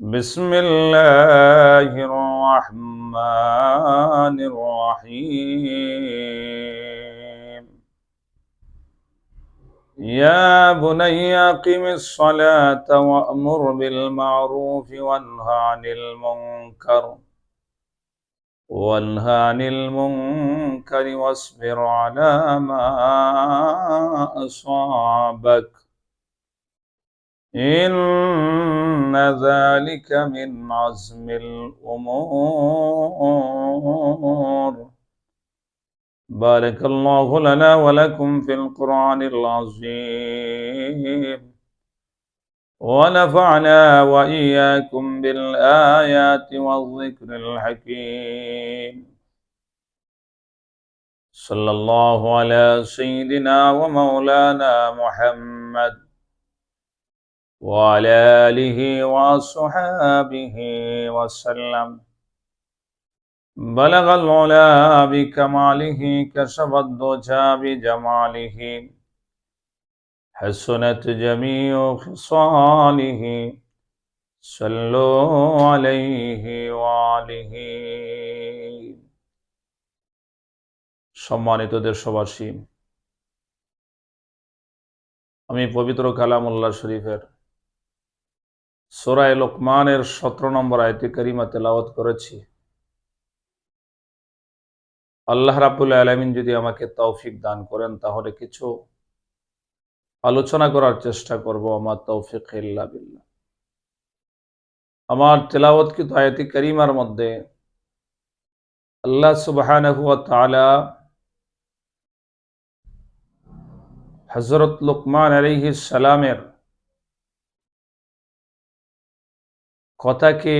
بسم الله الرحمن الرحيم. يا بني أقم الصلاة وأمر بالمعروف وانهى عن المنكر وانهى عن المنكر واصبر على ما أصابك. إن ذلك من عزم الأمور. بارك الله لنا ولكم في القرآن العظيم. ونفعنا وإياكم بالآيات والذكر الحكيم. صلى الله على سيدنا ومولانا محمد وعلى آله وصحابه وسلم بلغ العلا بكماله كشف الدجى بجماله حسنت جميع خصاله صلوا عليه وآله সম্মানিত দেশবাসী আমি পবিত্র কালামুল্লাহ শরীফের সোরায় লোকমানের সতেরো নম্বর আয়তে করিমা তেলাওয়াত করেছি। আল্লাহ রাবুল আলমিন যদি আমাকে তৌফিক দান করেন, তাহলে কিছু আলোচনা করার চেষ্টা করব। আমার তৌফিক আমার তেলাওয়াত কিন্তু আয়তি করিমার মধ্যে আল্লাহ তাআলা হযরত লুকমান আলাইহিস সালামের কথাকে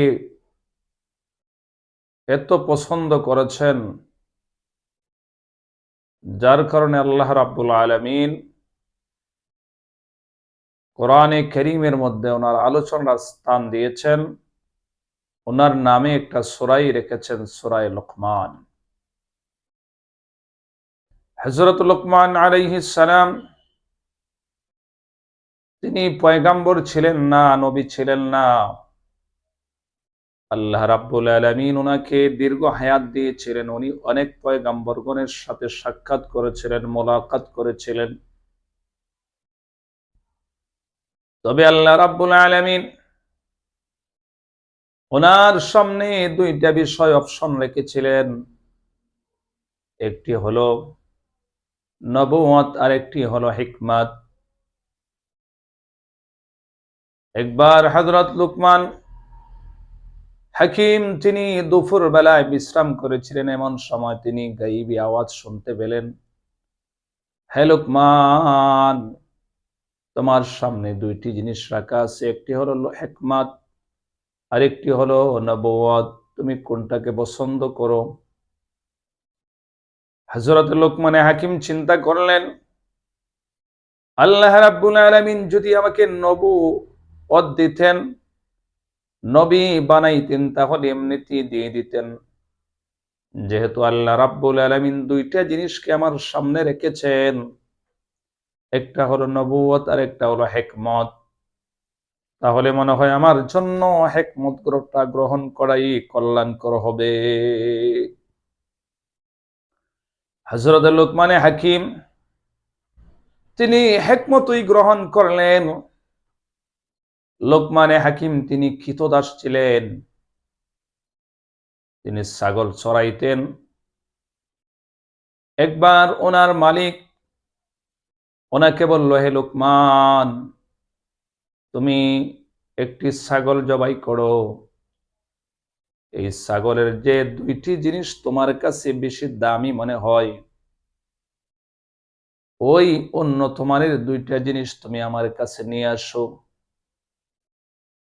এত পছন্দ করেছেন, যার কারণে আল্লাহ রাব্বুল আলমিন কোরআনে করিমের মধ্যে ওনার আলোচনার স্থান দিয়েছেন। ওনার নামে একটা সোরাই রেখেছেন, সোরাই লোকমান। হজরত লোকমান সালাম, তিনি পয়গাম্বর ছিলেন না, নবী ছিলেন না। আল্লাহ রাব্বুল আলমিন ওনাকে দীর্ঘ হায়াত দিয়েছিলেন। উনি অনেক পয়গাম্বরগণের সাথে সাক্ষাৎ করেছিলেন, মোলাকাত করেছিলেন। তবে আল্লাহ রাব্বুল আলমিন ওনার সামনে দুইটা বিষয় অপশন রেখেছিলেন। একটি হলো নবমত আর একটি হলো হিকমত। একবার হজরত লুকমান হাকিম তিনি দুপুর বেলায় বিশ্রাম করেছিলেন। এমন সময় তিনি গাইবি আওয়াজ শুনতে পেলেন। হে লুকমান, তোমার সামনে দুইটি জিনিস রাখা আছে। একটি হলো হেকমাত আর একটি হলো নবুয়ত তুমি কোনটাকে পছন্দ করো? হজরত লোকমানে হাকিম চিন্তা করলেন, আল্লাহ রাব্বুল আলামিন যদি আমাকে নবু পদ দিতেন নবী বানাইতেন, তাহলে এমনিতেই দিয়ে দিতেন। যেহেতু আল্লাহ রাব্বুল আলামিন দুইটা জিনিসকে আমার সামনে রেখেছেন, একটা হলো নবুয়ত আর একটা হলো হেকমত। তাহলে মনে হয় আমার জন্য হেকমত গ্রহটা গ্রহণ করাই কল্যাণকর হবে। হজরত লোকমানে হাকিম, তিনি হেকমতই গ্রহণ করলেন। লোকমানে হাকিম তিনি ক্ষিতদাস ছিলেন। তিনি ছাগল চড়াইতেন একবার ওনার মালিক ওনাকে বলল, হে লোকমান, তুমি একটি ছাগল জবাই করো। এই ছাগলের যে দুইটি জিনিস তোমার কাছে বেশি দামি মনে হয়, ওই অন্য তোমার দুইটা জিনিস তুমি আমার কাছে নিয়ে আসো।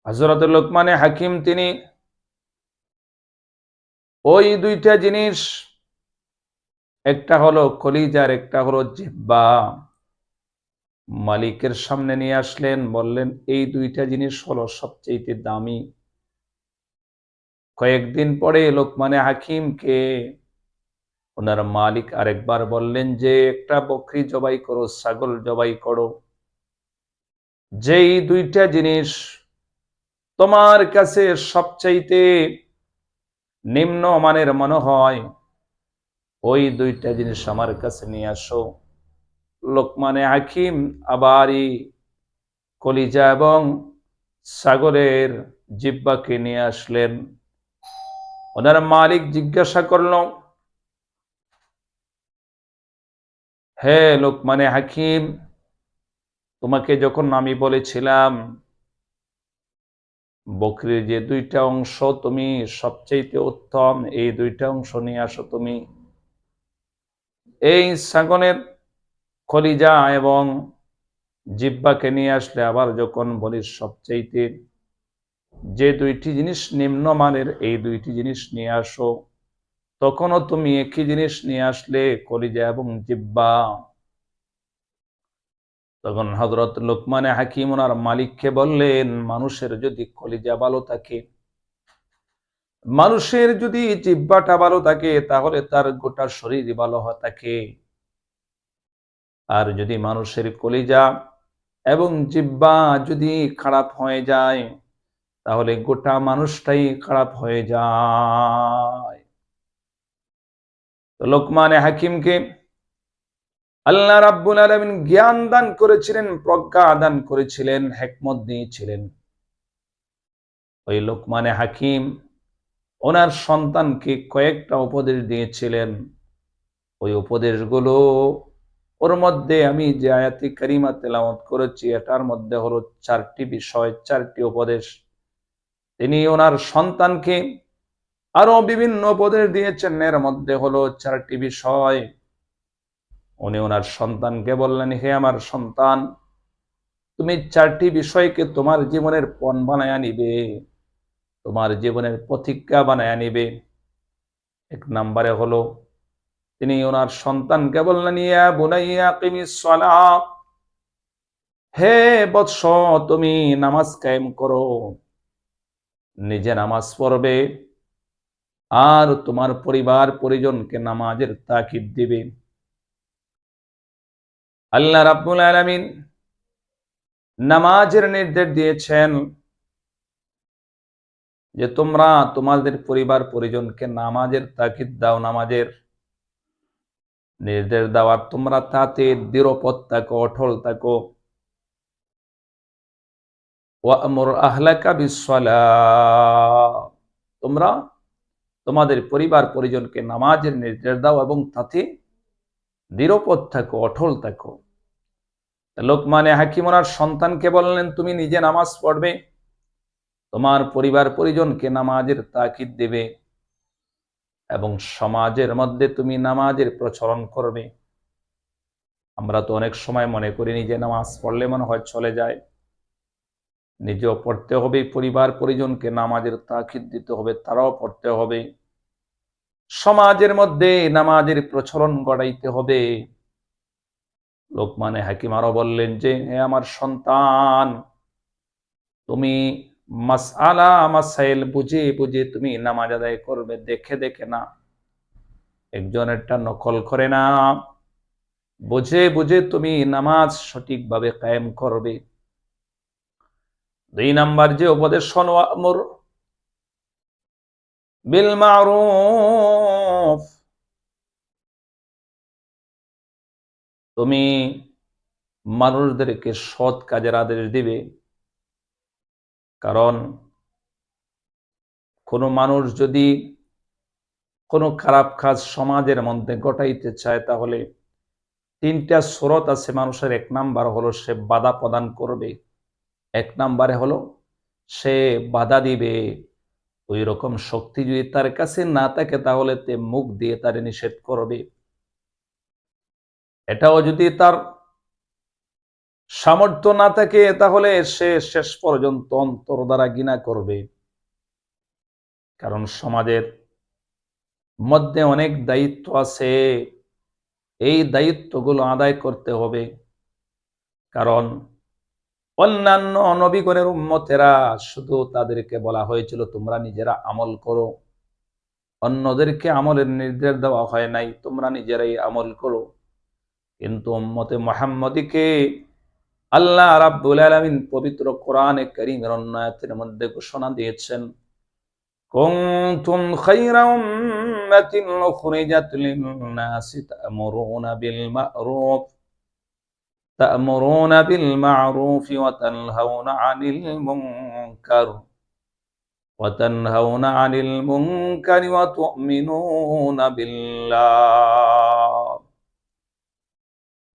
হজরত লোকমানে হাকিম তিনি ওই দুইটা জিনিস, একটা হলো কলিজার একটা হলো জিব্বা মালিকের সামনে নিয়ে আসলেন, বললেন, এই দুইটা জিনিস হলো সবচেয়ে দামি। কয়েকদিন পরে লোকমানে হাকিমকে ওনার মালিক আরেকবার বললেন, যে একটা বকরি জবাই করো, ছাগল জবাই করো। যেই দুইটা জিনিস তোমার কাছে সবচাইতে নিম্ন মানের মনে হয়, ওই দুইটা জিনিস আমার কাছে নিয়ে আসো। লোকমানে হাকিম আবারই কলিজা এবং সাগরের জিব্বাকে নিয়ে আসলেন। ওনার মালিক জিজ্ঞাসা করল, হে লোকমানে হাকিম, তোমাকে যখন আমি বলেছিলাম বকরির যে দুইটা অংশ তুমি সবচেয়ে উত্তম, এই দুইটা অংশ নিয়ে আসো তুমি। এই সাগনের খলিজা এবং জিব্বাকে নিয়ে আসলে আবার যখন বলিস সবচাইতে যে দুইটি জিনিস নিম্নমানের এই দুইটি জিনিস নিয়ে আসো, তখনও তুমি একই জিনিস নিয়ে আসলে কলিজা এবং জিব্বা তখন হজরত লোকমানে হাকিম ওনার মালিককে বললেন, মানুষের যদি কলিজা ভালো থাকে, মানুষের যদি জিব্বাটা ভালো থাকে, তাহলে তার গোটা শরীর ভালো থাকে। আর যদি মানুষের কলিজা এবং জিব্বা যদি খারাপ হয়ে যায়, তাহলে গোটা মানুষটাই খারাপ হয়ে যায়। লোকমানে হাকিমকে আল্লাহ রাব্বুল আলমিন জ্ঞান দান করেছিলেন, প্রজ্ঞা দান করেছিলেন, হেকমত দিয়েছিলেন। ওই লোকমানে হাকিম ওনার সন্তানকে কয়েকটা উপদেশ দিয়েছিলেন। ওই উপদেশগুলো ওর মধ্যে আমি যে আয়াতি কারিমা তেলামত করেছি, এটার মধ্যে হলো চারটি বিষয়, চারটি উপদেশ। তিনি ওনার সন্তানকে আরও বিভিন্ন উপদেশ দিয়েছেন, এর মধ্যে হলো চারটি বিষয়। উনি ওনার সন্তানকে বললেন, হে আমার সন্তান, তুমি চারটি বিষয়কে তোমার জীবনের পণ বানায় নিবে, তোমার জীবনের প্রতিজ্ঞা বানায় নিবে। এক নম্বরে হলো, তিনি ওনার সন্তানকে বললেন, ইয়া বুনাইয়া কিমিস সালাত হে বৎস, তুমি নামাজ কায়েম করো। নিজে নামাজ পড়বে, আর তোমার পরিবার পরিজনকে নামাজের তাকিদ দিবে। আল্লাহ রাব্বুল আলামিন নামাজের নির্দেশ দিয়েছেন যে তোমরা তোমাদের পরিবার পরিজনকে নামাজের তাকিদ দাও, নামাজের নির্দেশ দেওয়ার তোমরা তাতে দৃঢ়পদ থাকো, অটল থাকো। তোমরা তোমাদের পরিবার পরিজনকে নামাজের নির্দেশ দাও এবং তাতে দৃঢ়পদ থাকো অটল থাকো লোকমানে হাকিমনার সন্তানকে বললেন, তুমি নিজে নামাজ পড়বে। তোমার পরিবার পরিজনকে নামাজের তাকিদ দেবে এবং সমাজের মধ্যে তুমি নামাজের প্রচলন করবে। আমরা তো অনেক সময় মনে করি নিজে নামাজ পড়লে মনে হয় চলে যায়। নিজেও পড়তে হবে, পরিবার পরিজনকে নামাজের তাকিদ দিতে হবে, তারাও পড়তে হবে। সমাজের মধ্যে নামাজের প্রচলন গড়াইতে হবে। লোকমানে হাকিম আরও বললেন যে হে আমার সন্তান, তুমি মাসালা মাসাইল বুঝে বুঝে তুমি নামাজ আদায় করবে, দেখে দেখে না। একজনেরটা নকল করে না। বুঝে বুঝে তুমি নামাজ সঠিকভাবে কায়েম করবে। দুই নাম্বার যে উপদেশ বিল মারুফ তুমি মানুষদেরকে সৎ কাজের আদেশ দিবে, কারণ কোনো মানুষ যদি কোনো খারাপ কাজ সমাজের মধ্যে ঘটাইতে চায়, তাহলে তিনটা স্রোত আছে মানুষের। এক নাম্বার হলো সে বাধা প্রদান করবে। এক নাম্বারে হলো সে বাধা দিবে। ওই রকম শক্তি যদি তার কাছে না থাকে, তাহলে তে মুখ দিয়ে তার নিষেধ করবে। এটাও যদি তার সামর্থ্য না থাকে, তাহলে সে শেষ পর্যন্ত অন্তর দ্বারা গিনা করবে। কারণ সমাজের মধ্যে অনেক দায়িত্ব আছে। এই দায়িত্বগুলো আদায় করতে হবে। কারণ অন্যান্য নবীগণের উম্মতেরা শুধু তাদেরকে বলা হয়েছিল, তোমরা নিজেরা আমল করো। অন্যদেরকে আমলের নির্দেশ দেওয়া হয় নাই, তোমরা নিজেরাই আমল করো। কিন্তু উম্মতে মোহাম্মদীকে আল্লাহ রাব্বুল আলামিন পবিত্র কোরআনে কারীমের অন্যায়তের মধ্যে ঘোষণা দিয়েছেন লিন-নাসি তা'মুরুনা বিল মা'রুফ। تأمرون بالمعروف وتنهون عن المنكر وتنهون عن المنكر وتؤمنون بالله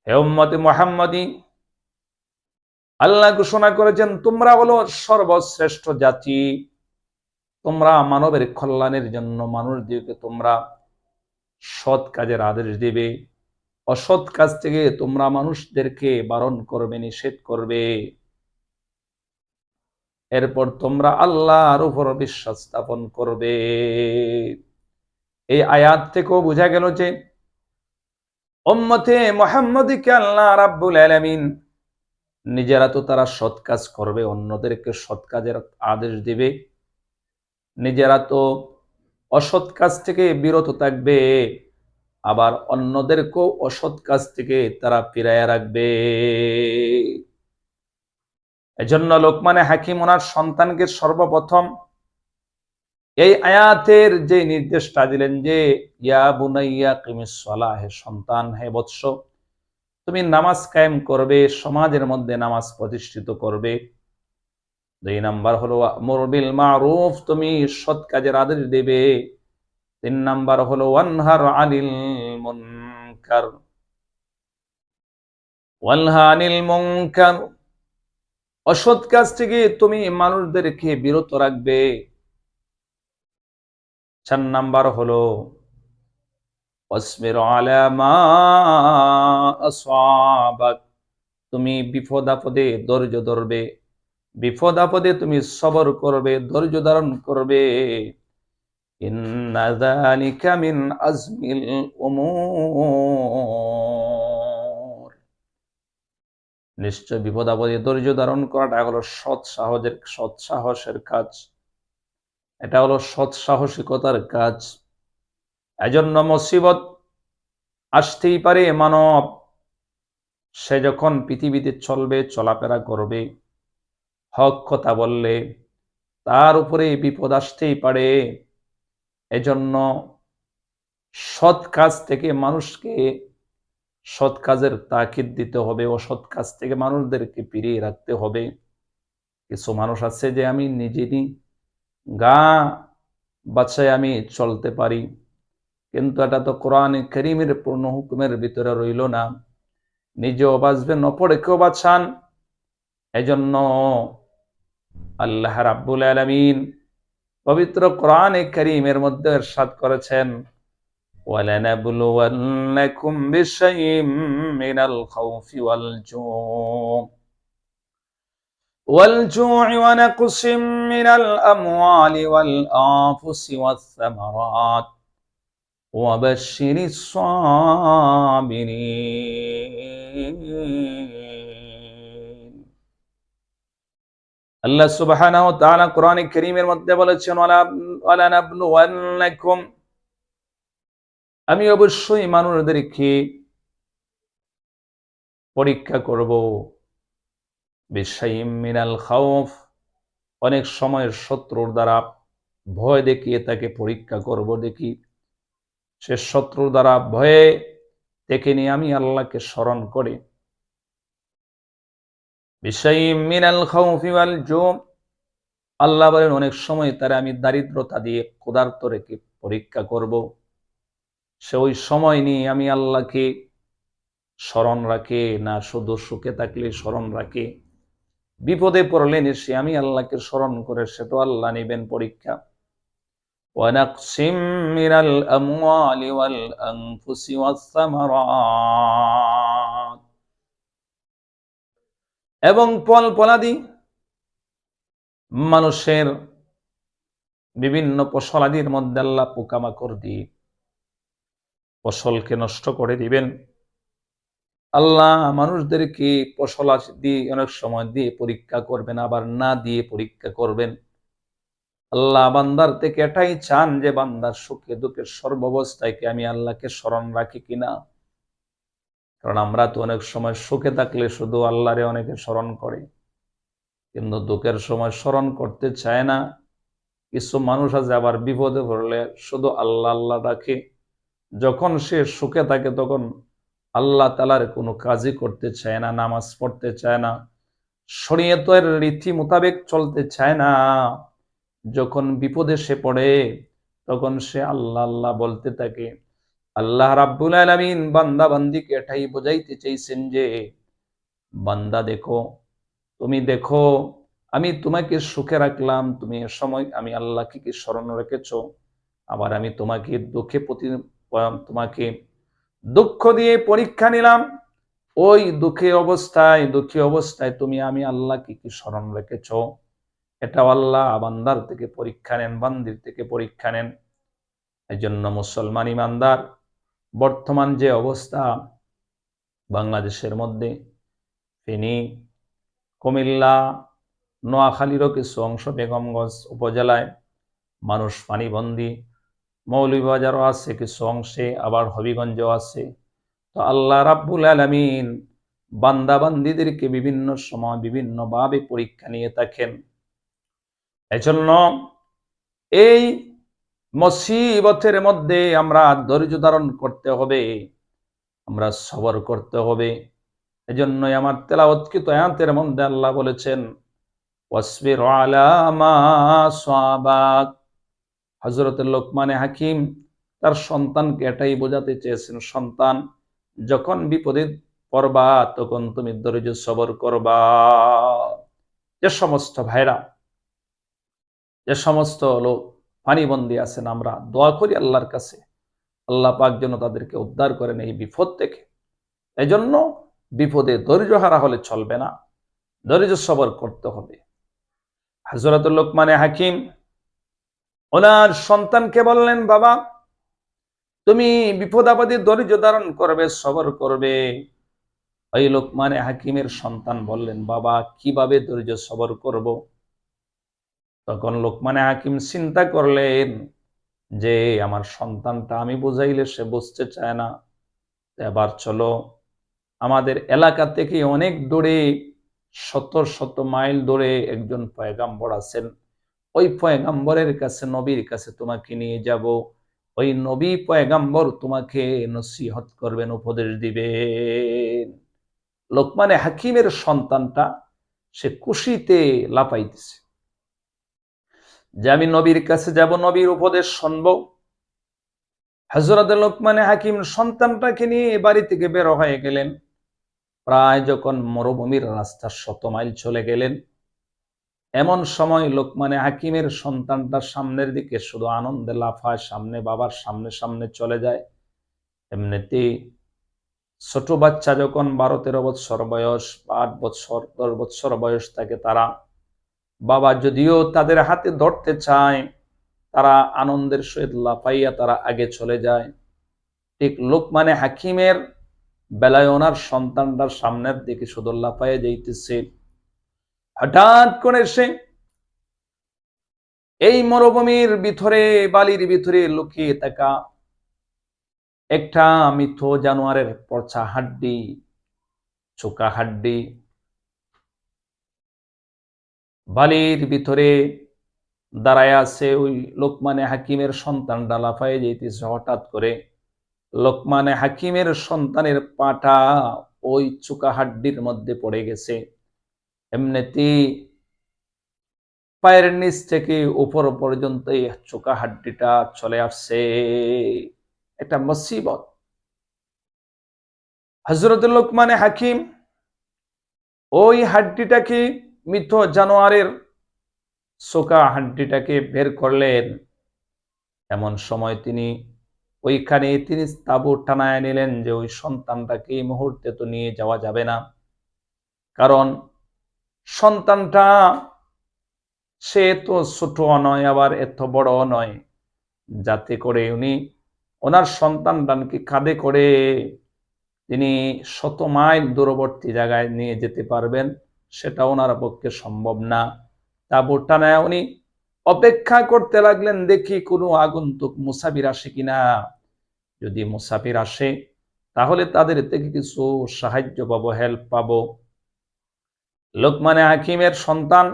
হে উম্মতে মুহাম্মাদি আল্লাহ ঘোষণা করেছেন তোমরা হলো সর্বশ্রেষ্ঠ জাতি তোমরা মানবের কল্যাণের জন্য মানুষদেরকে তোমরা সৎ কাজের আদেশ দিবে অসৎ কাজ থেকে তোমরা মানুষদেরকে বারণ করবে, নিষেধ করবে। এরপর তোমরা আল্লাহর উপর বিশ্বাস স্থাপন করবে। এই আয়াত থেকেও বোঝা গেল যে উম্মতে মোহাম্মদীকে আল্লাহ রাব্বুল আলামিন, নিজেরা তো তারা সৎ কাজ করবে, অন্যদেরকে সৎ কাজের আদেশ দিবে। নিজেরা তো অসৎ কাজ থেকে বিরত থাকবে। আবার অন্যদেরকেও অসৎ কাজ থেকে তারা ফিরাইয়া রাখবে। এজন্য লোকমানে হাকিম ওনার সন্তানকে সর্বপ্রথম এই আয়াতের যে নির্দেশটা দিলেন যে, ইয়া বুনাইয়া কিমিসলা হে সন্তান, হে বৎস, তুমি নামাজ কায়েম করবে, সমাজের মধ্যে নামাজ প্রতিষ্ঠিত করবে। দুই নাম্বার হলো মরবিল মারুফ, তুমি সৎ কাজের আদেশ দেবে। তিন নাম্বার হলো, ওয়ানহার আনিল মুনকার। ওয়ানহা আনিল মুনকার। অসৎ কাজ থেকে তুমি মানুষদেরকে বিরত রাখবে? চার নাম্বার হলো তুমি বিপদ আপদে ধৈর্য ধরবে। বিপদ আপদে তুমি সবর করবে, ধৈর্য ধারণ করবে। মিন আজমিল উমুর নিশ্চয় বিপদ আপদে ধৈর্য ধারণ করাটা হলো সৎ সাহসের সৎ সাহসের কাজ। এটা হলো সৎ সাহসিকতার কাজ। এজন্য মুসিবত আসতেই পারে মানব। সে যখন পৃথিবীতে চলবে, চলাফেরা করবে, হক কথা বললে, তার উপরে বিপদ আসতেই পারে। এজন্য সৎ কাজ থেকে মানুষকে সৎ কাজের তাকিদ দিতে হবে অসৎ কাজ থেকে মানুষদেরকে ফিরিয়ে রাখতে হবে। কিছু মানুষ আছে যে আমি নিজেরই গা বাচ্চায় আমি চলতে পারি, কিন্তু এটা তো কোরআন করিমের পূর্ণ হুকুমের ভিতরে রইল না। নিজেও বাঁচবেন অপরে কেউ বাঁচান। এজন্য আল্লাহ রাব্বুল আলমিন পবিত্র কোরআন করিমের মধ্যে এরশাদ করেছেন ولنبلونكم بشيء من الخوف والجوع والجوع ونقص من الأموال والأنفس والثمرات وبشر الصابرين আল্লাহ সুবহানাহু ওয়া তাআলা কোরআনে কারীমের মধ্যে বলেছেন, ওয়ালা ওয়ালা নাবলুওয়ান্নাকুম। আমি অবশ্যই মানুষদেরকে পরীক্ষা করব। বিশাইম মিনাল খাউফ। অনেক সময় শত্রুর দ্বারা ভয় দেখিয়ে তাকে পরীক্ষা করব দেখি। সে শত্রুর দ্বারা ভয়ে দেখে নিয়ে আমি আল্লাহকে স্মরণ করে। আল্লাহ বলেন, অনেক সময় তারা আমি দারিদ্রতা দিয়ে ক্ষুধার্ত রেখে পরীক্ষা করব। সে ওই সময় নিয়ে আমি আল্লাহকে স্মরণ রাখে, না শুধু সুখে থাকলে স্মরণ রাখে। বিপদে পড়লে সে আমি আল্লাহকে স্মরণ করে সে তো আল্লাহ নেবেন পরীক্ষা। ওয়ানাকসিম আমওয়ালি ওয়াল আনফুসি ওয়াস সামারাত। এবং পল পলাদি মানুষের বিভিন্ন ফসলাদির মধ্যে আল্লাহ পোকামাকড় দিয়ে ফসলকে নষ্ট করে দিবেন। আল্লাহ মানুষদেরকে ফসল দিয়ে অনেক সময় দিয়ে পরীক্ষা করবেন, আবার না দিয়ে পরীক্ষা করবেন। আল্লাহ বান্দার থেকে এটাই চান যে বান্দার সুখে দুঃখের সর্বাবস্থায় কি আমি আল্লাহকে স্মরণ রাখি কিনা? কারণ আমরা তো অনেক সময় সুখে থাকলে শুধু আল্লাহরে অনেকে স্মরণ করে। কিন্তু দুঃখের সময় স্মরণ করতে চায় না। কিছু মানুষ আছে আবার বিপদে পড়লে শুধু আল্লাহ আল্লাহ ডাকে। যখন সে সুখে থাকে তখন আল্লাহ তালার কোনো কাজই করতে চায় না, নামাজ পড়তে চায় না, শরীয়তের রীতি মোতাবেক চলতে চায় না। যখন বিপদে সে পড়ে তখন সে আল্লাহ আল্লাহ বলতে থাকে। আল্লাহ রাব্বুল আলামিন বান্দা বান্দিকে এটাই বোঝাইতে চাইছেন যে, বান্দা দেখো, তুমি দেখো, আমি তোমাকে সুখে রাখলাম, তুমি এ সময় আমি আল্লাহকে কি স্মরণ রেখেছো? আবার আমি তোমাকে দুঃখে প্রতি, তোমাকে দুঃখ দিয়ে পরীক্ষা নিলাম, ওই দুঃখে অবস্থায়, দুঃখী অবস্থায় তুমি আমি আল্লাহকে কি স্মরণ রেখেছ? এটা আল্লাহ বান্দার থেকে পরীক্ষা নেন, বান্দির থেকে পরীক্ষা নেন। এই জন্য মুসলমান ইমানদার বর্তমান যে অবস্থা বাংলাদেশের মধ্যে, ফেনী, কুমিল্লা, নোয়াখালীরও কিছু অংশ বেগমগঞ্জ উপজেলায় মানুষ পানিবন্দী, মৌলভীবাজারও আছে কিছু অংশে, আবার হবিগঞ্জও আছে। তো আল্লাহ রাব্বুল আলামিন বান্দাবান্দিদেরকে বিভিন্ন সময় বিভিন্নভাবে পরীক্ষা নিয়ে থাকেন। এজন্য এই মুসিবতের মধ্যে আমরা ধৈর্য ধারণ করতে হবে, আমরা সবর করতে হবে। এজন্যই আমার তেলা তেলাওয়াতকৃত আয়াতের মধ্যে আল্লাহ বলেছেন, ওয়াসবির আলা মা সাবাক। হজরত লোকমানে হাকিম তার সন্তানকে এটাই বোঝাতে চেয়েছেন, সন্তান, যখন বিপদে পড়বা, তখন তুমি ধৈর্য সবর করবা। যে সমস্ত ভাইরা, যে সমস্ত লোক পানিবন্দী আছেন আমরা, দোয়া করি আল্লাহর কাছে। আল্লাহ পাক যেন তাদেরকে উদ্ধার করেন এই বিপদ থেকে। এজন্য বিপদে ধৈর্য হারা হলে চলবে না, ধৈর্য সবর করতে হবে। হাজরত লোকমানে হাকিম, ওনার সন্তানকে বললেন, বাবা, তুমি বিপদ আপদে ধৈর্য ধারণ করবে, সবর করবে। ওই লোকমানে হাকিমের সন্তান বললেন, বাবা, কীভাবে ধৈর্য সবর করব? তখন লোকমানে হাকিম চিন্তা করলেন যে, আমার সন্তানটা আমি বুঝাইলে সে বুঝতে চায় না। এবার চলো। আমাদের এলাকা থেকে অনেক দূরে, শত শত মাইল দূরে একজন পয়গাম্বর আছেন। ওই পয়গাম্বরের কাছে, নবীর কাছে তোমাকে নিয়ে যাব। ওই নবী পয়গাম্বর তোমাকে নসিহত করবেন, উপদেশ দিবেন। লোকমানে হাকিমের সন্তানটা সে খুশিতে লাপাইতেছে যে আমি নবীর কাছে যাব, নবীর উপদেশ শুনব। হজরত লোকমানে হাকিম সন্তানটাকে নিয়ে বাড়ি থেকে বের হয়ে গেলেন। প্রায় যখন মরুভূমির রাস্তা শত মাইল চলে গেলেন, এমন সময় লোকমানে হাকিমের সন্তানটা সামনের দিকে শুধু আনন্দে লাফায় সামনে, বাবার সামনে সামনে চলে যায়। এমনিতেই ছোট বাচ্চা যখন বারো তেরো বৎসর বয়স, আট বৎসর, দশ বৎসর বয়স থাকে তারা বাবা যদিও তাদের হাতে ধরতে চায়, তারা আনন্দের সহিত লাফাইয়া তারা আগে চলে যায়। ঠিক লোকমানে হাকিমের বেলায় ওনার সন্তানটার সামনের দিকে শুধু লাফাইয়া যাইতেছে। হঠাৎ করে সে এই মরুভূমির ভিতরে, বালির ভিতরে লুকিয়ে থাকা একটা মৃত জানোয়ারের পচা হাড্ডি, চোকা হাড্ডি বালির ভিতরে দাঁড়ায় আছে ওই লোকমানে হাকিমের সন্তান ডালাফায় যেতেছে হঠাৎ করে। লোকমানে হাকিমের সন্তানের পাটা ওই চুকা হাড্ডির মধ্যে পড়ে গেছে। এমনিতে পায়ের নিচ থেকে উপর পর্যন্ত এই চোকা হাড্ডিটা চলে আসছে। একটা মুসিবত। হজরত লোকমানে হাকিম ওই হাড্ডিটাকে মৃত জানোয়ারের চোকা হাড্ডিটাকে বের করলেন। এমন সময় তিনি ওইখানে তিনি তাবু টানায় নিলেন যে ওই সন্তানটাকে এই মুহূর্তে তো নিয়ে যাওয়া যাবে না। কারণ সন্তানটা সে তো ছোট নয়, আবার এত বড় নয়। যাতে করে উনি ওনার সন্তান সন্তানটাকে কাঁধে করে তিনি শত মাইল দূরবর্তী জায়গায় নিয়ে যেতে পারবেন। সেটা ওনার পক্ষে সম্ভব না। তা বোটটা নেয় উনি অপেক্ষা করতে লাগলেন, দেখি কোনো আগন্তুক মুসাফির আসে কিনা যদি মুসাফির আসে, তাহলে তাদের থেকে কিছু সাহায্য পাবো হেল্প পাবো। লোকমানে হাকিমের সন্তান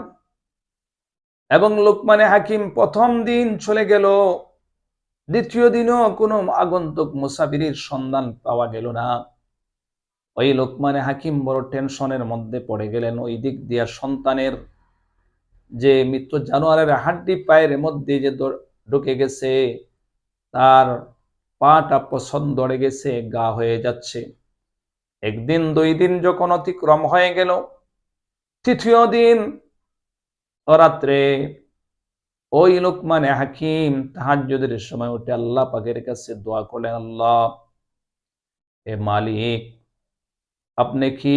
এবং লোকমানে হাকিম প্রথম দিন চলে গেল। দ্বিতীয় দিনও কোনো আগন্তুক মুসাফিরের সন্ধান পাওয়া গেল না। ওই লোকমানে হাকিম বড় টেনশনের মধ্যে পড়ে গেলেন। ওই দিক দিয়া সন্তানের যে মৃত্যু জানোয়ারের হাড্ডি পায়ের মধ্যে যে ঢুকে গেছে, তার পাটা পছন্দ দড়ে গেছে, গা হয়ে যাচ্ছে। একদিন দুই দিন যখন অতিক্রম হয়ে গেল, তৃতীয় দিন রাত্রে ওই লোকমানে হাকিম তাহাজ্জুদের সময় উঠে আল্লাহ পাকের কাছে দোয়া করলেন, আল্লাহ এ মালিক আপনি কি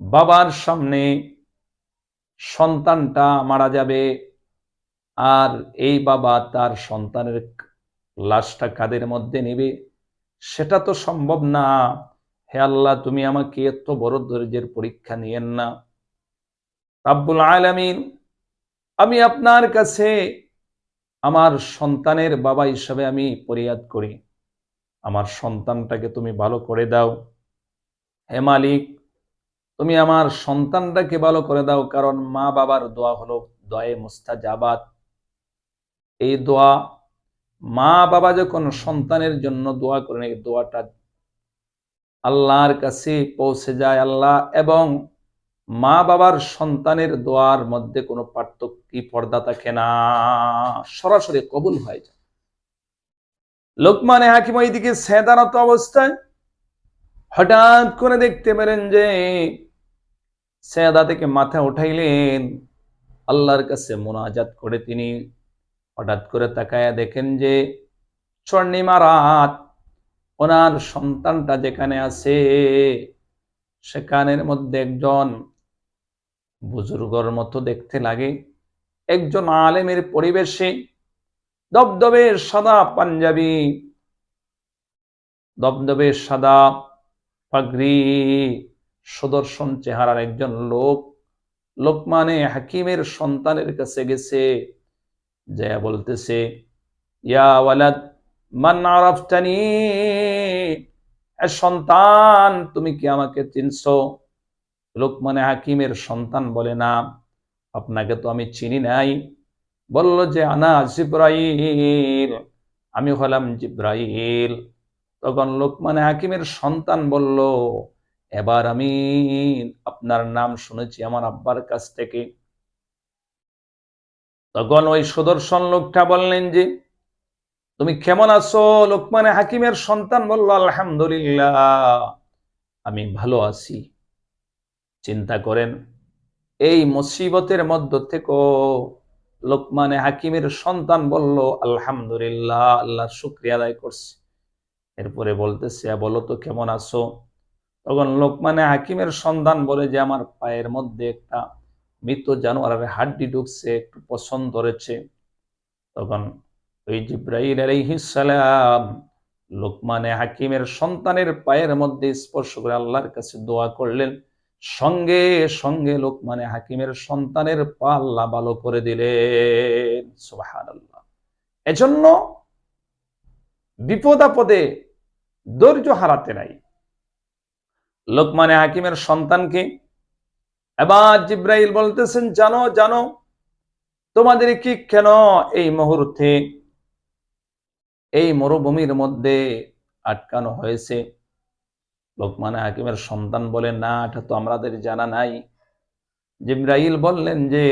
বাবার সামনে সন্তানটা মারা যাবে? আর এই বাবা তার সন্তানের লাশটা কাদের মধ্যে নেবে? সেটা তো সম্ভব না। হে আল্লাহ, তুমি আমাকে এত বড় ধৈর্যের পরীক্ষা নিয়েন না। রাব্বুল আলামিন, আমি আপনার কাছে আমার সন্তানের বাবা হিসাবে আমি পরিয়াদ করি। আমার সন্তানটাকে তুমি ভালো করে দাও। হে মালিক, তুমি আমার সন্তানটাকে ভালো করে দাও কারণ মা বাবার দোয়া হলো দয়ে মুস্তা মুস্তাজাবাত। এই দোয়া মা বাবা যখন সন্তানের জন্য দোয়া করেন, এই দোয়াটা আল্লাহর কাছে পৌঁছে যায় আল্লাহ এবং মা বাবার সন্তানের দোয়ার মধ্যে কোনো পার্থক্য, পর্দা থাকে না। সরাসরি কবুল হয়ে যায়। লোকমানে হাকিম ওইদিকে সেদানত অবস্থায় হঠাৎ করে দেখতে পেলেন যে সেদা থেকে মাথা উঠাইলেন। আল্লাহর কাছে মোনাজাত করে তিনি হঠাৎ করে তাকায়া দেখেন যে স্বর্ণিমা রাত ওনার সন্তানটা যেখানে আছে, সেখানের মধ্যে একজন বুজুর্গর মতো দেখতে লাগে। একজন আলেমের পরিবেশে দবদবে সাদা পাঞ্জাবি। দবদবে সাদা পাগড়ি। সুদর্শন চেহারার একজন লোক। লোকমানে হাকিমের সন্তানের কাছে গেছে। যা বলতেছে, ইয়া মান সন্তান, তুমি কি আমাকে চিনছো? লোকমানে হাকিমের সন্তান বলে, না, আপনাকে তো আমি চিনি নাই। বলল যে, আনা জিব্রাইল। আমি হলাম জিব্রাইল। তখন লোকমানে হাকিমের সন্তান বলল, এবার আমি আপনার নাম শুনেছি আমার আব্বার কাছ থেকে। তখন ওই সুদর্শন লোকটা বললেন যে, তুমি কেমন আছো? লোকমানে হাকিমের সন্তান বলল, আলহামদুলিল্লাহ, আমি ভালো আছি। চিন্তা করেন, এই মুসিবতের মধ্য থেকে লোকমানে হাকিমের সন্তান বলল, আলহামদুলিল্লাহ, আল্লাহ শুক্রিয়া আদায় করছি। এরপরে বলতেছে বলো তো কেমন আছো? তখন লোকমানে হাকিমের সন্ধান বলে যে, আমার পায়ের মধ্যে একটা মৃত জানোয়ারের হাড্ডি ঢুকছে, একটু পছন্দ ধরেছে তখন ওই জিব্রাহিল আলাইহিসালাম লোকমানে হাকিমের সন্তানের পায়ের মধ্যে স্পর্শ করে আল্লাহর কাছে দোয়া করলেন। সঙ্গে সঙ্গে লোকমানে হাকিমের সন্তানের পা আল্লাহ ভালো করে দিলেন। সুবাহান এজন্য বিপদ আপদে ধৈর্য হারাতে নাই। লোকমানে হাকিমের সন্তানকে, এবার জিব্রাইল বলতেছেন, জানো জানো, তোমাদের কি কেন এই মুহূর্তে, এই মরুভূমির মধ্যে আটকানো হয়েছে? লোকমানে হাকিমের সন্তান বলে, না, এটা তো আমাদের জানা নাই। জিব্রাইল বললেন যে,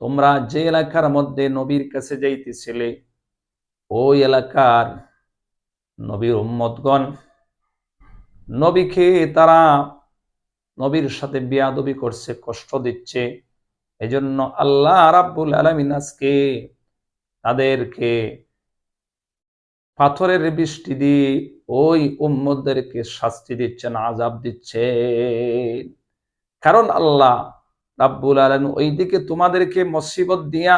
তোমরা যে এলাকার মধ্যে নবীর কাছে যাইতেছিলে, ওই এলাকার নবীর উম্মতগণ, নবীকে তারা নবীর সাথে বিয়াদবি করছে, কষ্ট দিচ্ছে। এজন্য আল্লাহ রাব্বুল আলমিন আজকে তাদেরকে পাথরের বৃষ্টি দিয়ে ওই উম্মদেরকে শাস্তি দিচ্ছেন আজাব দিচ্ছে কারণ আল্লাহ রাব্বুল আলম ওই দিকে তোমাদেরকে মসিবত দিয়া,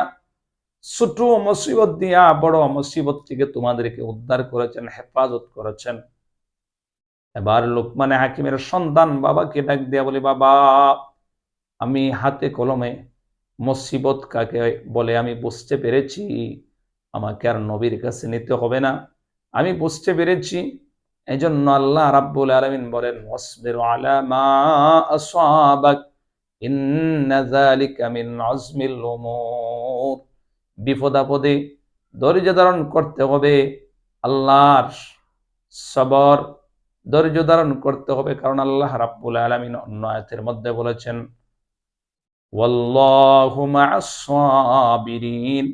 ছোট মুসিবত দিয়া, বড় মুসিবত থেকে তোমাদেরকে উদ্ধার করেছেন, হেফাজত করেছেন। এবার লোকমানে হাকিমের সন্তান বাবাকে ডাক দেয়া বলে, বাবা, আমি হাতে কলমে মুসিবত কাকে বলে আমি বুঝতে পেরেছি। আমাকে আর নবীর কাছে নিতে হবে না। আমি বুঝতে পেরেছি। এই জন্য আল্লাহ রাব্বুল আলমিন বলেন, ওয়াসবির আলা ধৈর্য ধারণ করতে হবে, আল্লাহর সবর ধৈর্য ধারণ করতে হবে, কারণ আল্লাহ রাব্বুল আলামিন অন্য মধ্যে বলেছেন, ওয়াল্লাহু সাবিরিন।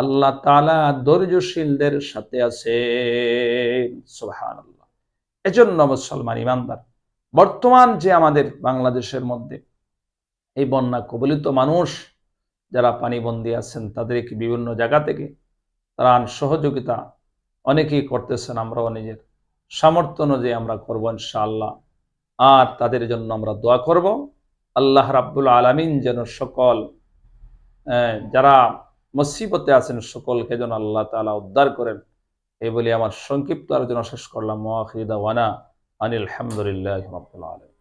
আল্লাহ তাআলা ধৈর্যশীলদের সাথে আছেন সুবহানাল্লাহ। এজন্য মুসলমান ইমানদার বর্তমান যে আমাদের বাংলাদেশের মধ্যে এই বন্যা কবলিত মানুষ যারা পানিবন্দী আছেন, তাদেরকে বিভিন্ন জায়গা থেকে ত্রাণ সহযোগিতা অনেকেই করতেছেন, আমরাও নিজের সামর্থ্য অনুযায়ী আমরা করব ইনশাআল্লাহ। আর তাদের জন্য আমরা দোয়া করব। আল্লাহ রাব্বুল আলামিন যেন সকল যারা মুসিবতে আছেন সকলকে যেন আল্লাহ তালা উদ্ধার করেন। এই বলে আমার সংক্ষিপ্ত আলোচনা শেষ করলাম। ওয়াখিদা ওয়ানা আনিল হামদুলিল্লাহ আলামিন।